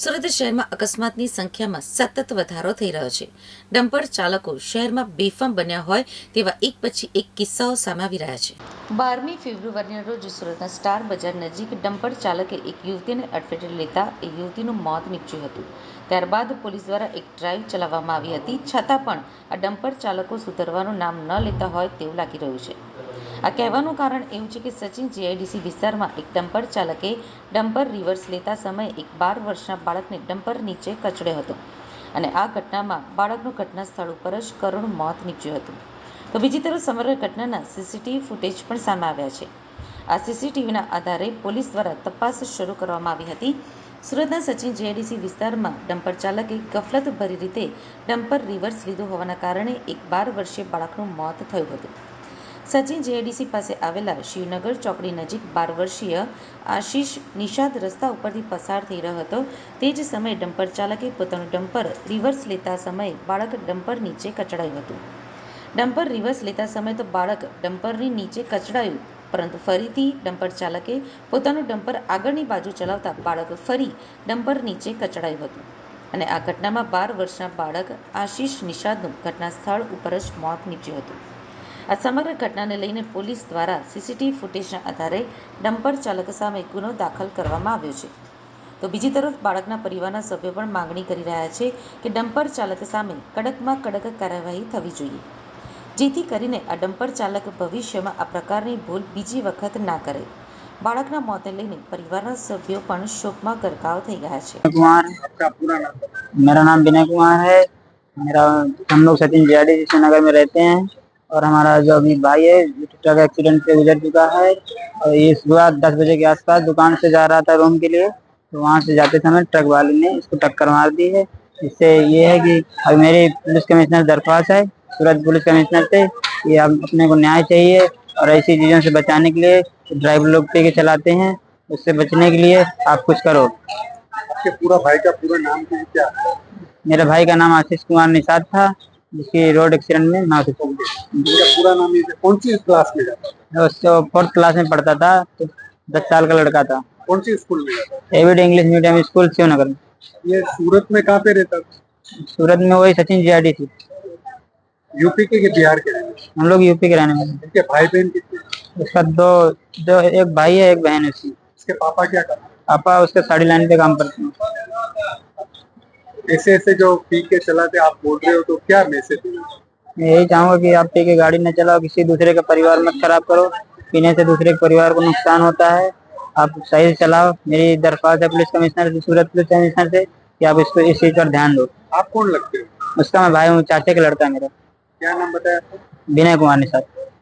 સુરત શહેરમાં અકસ્માતની સંખ્યામાં સતત વધારો થઈ રહ્યો છે. ડમ્પર ચાલકો શહેરમાં બેફામ બન્યા હોય તેવા એક પછી એક કિસ્સાઓ સામે રહ્યા છે. બારમી ફેબ્રુઆરીના રોજ સુરતના સ્ટાર બજાર નજીક ડમ્પર ચાલકે એક યુવતીને અડફેટે લેતા એ યુવતીનું મોત નીપજ્યું હતું. ત્યારબાદ પોલીસ દ્વારા એક ડ્રાઈવ ચલાવવામાં આવી હતી, છતાં પણ આ ડમ્પર ચાલકો સુધરવાનું નામ ન લેતા હોય તેવું લાગી રહ્યું છે. આ કહેવાનું કારણ એવું છે કે સચિન જીઆઈડીસી વિસ્તારમાં એક ડમ્પર ચાલકે ડમ્પર રિવર્સ લેતા સમયે એક બાર વર્ષના બાળકને ડમ્પર નીચે કચડ્યો હતો અને આ ઘટનામાં બાળકનું ઘટના સ્થળ ઉપર જ કરુણ મોત નીપજ્યું હતું. તો બીજી તરફ સમગ્ર ઘટનાના સીસીટીવી ફૂટેજ પણ સામે આવ્યા છે. આ સીસીટીવીના આધારે પોલીસ દ્વારા તપાસ શરૂ કરવામાં આવી હતી. સુરતના સચિન જીઆઈડીસી વિસ્તારમાં ડમ્પર ચાલકે ગફલતભરી રીતે ડમ્પર રિવર્સ લીધું હોવાના કારણે એક બાર વર્ષીય બાળકનું મોત થયું હતું. સચિન જેએડીસી પાસે આવેલા શિવનગર ચોકડી નજીક બાર વર્ષીય આશીષ નિષાદ રસ્તા ઉપરથી પસાર થઈ રહ્યો હતો. તે જ સમયે ડમ્પર ચાલકે પોતાનું ડમ્પર રિવર્સ લેતા સમયે બાળક ડમ્પર નીચે કચડાયું હતું. ડમ્પર રિવર્સ લેતા સમયે તો બાળક ડમ્પરની નીચે કચડાયું, પરંતુ ફરીથી ડમ્પર ચાલકે પોતાનું ડમ્પર આગળની બાજુ ચલાવતા બાળક ફરી ડમ્પર નીચે કચડાયું હતું. અને આ ઘટનામાં બાર વર્ષના બાળક આશીષ નિષાદનું ઘટના સ્થળ ઉપર જ મોત નીપજ્યું હતું. આ સમગ્ર ઘટનાને લઈને પોલીસ દ્વારા સીસીટીવી ફૂટેજના આધારે ડમ્પર ચાલક સામે ગુનો દાખલ કરવામાં આવ્યો છે તો બીજી તરફ બાળકના પરિવારના સભ્યો પણ માંગણી કરી રહ્યા છે કે ડમ્પર ચાલક સામે કડકમાં કડક કાર્યવાહી થવી જોઈએ જેથી કરીને આ ડમ્પર ચાલક ભવિષ્યમાં આ પ્રકારની ભૂલ બીજી વખત ના કરે બાળકના મોતને લઈને પરિવારના સભ્યો પણ શોકમાં ગરકાવ થઈ ગયા છે कुमार आपका पूरा नाम बताइए। मेरा नाम विनय कुमार है मेरा हम लोग सचिन जियाडी नगर में रहते हैं और हमारा जो अभी भाई है ट्रक एक्सीडेंट से गुजर चुका है और ये सुबह दस बजे के आसपास दुकान से जा रहा था रूम के लिए तो वहाँ से जाते समय ट्रक वाले ने इसको टक्कर मार दी है। इससे ये है कि अब मेरी पुलिस कमिश्नर दरख्वास्त है सूरत पुलिस कमिश्नर से ये अब अपने को न्याय चाहिए और ऐसी चीज़ों से बचाने के लिए ड्राइवर लोग पे के चलाते हैं उससे बचने के लिए आप कुछ करो। आपके पूरा भाई का पूरा नाम क्या क्या मेरे भाई का नाम आशीष कुमार निषाद था जिसकी रोड एक्सीडेंट में गई इनका पूरा नाम ये कौन सी क्लास में जाता है? उसको फोर्थ क्लास में पढ़ता था तो दस साल का लड़का था। कौन सी स्कूल में? जाता है? Avid English medium school Shivnagar ये सूरत में कहाँ पे रहता था? सूरत में वही सचिन जीआरडी थी। यूपी के कि बिहार के हम लोग यूपी के रहने वाले। इनके भाई बहन कितने उसका दो दो एक भाई है एक बहन है उसकी। इसके पापा क्या करते पापा उसके साड़ी लाइन पे काम करते हैं। ऐसे ऐसे जो पी के चलाते आप बोल रहे हो तो क्या मैसेज मैं यही चाहूँगा कि आप पी के गाड़ी न चलाओ किसी दूसरे का परिवार मत खराब करो। पीने से दूसरे के परिवार को नुकसान होता है। आप सही से चलाओ। मेरी दरख्वास्त है पुलिस कमिश्नर से सूरत पुलिस कमिश्नर से कि आप इसको इस चीज़ पर ध्यान दो। आप कौन लगते हो? उसका मैं भाई हूँ चाचे का लड़का मेरा। क्या नाम बताया विनय कुमार निषाद।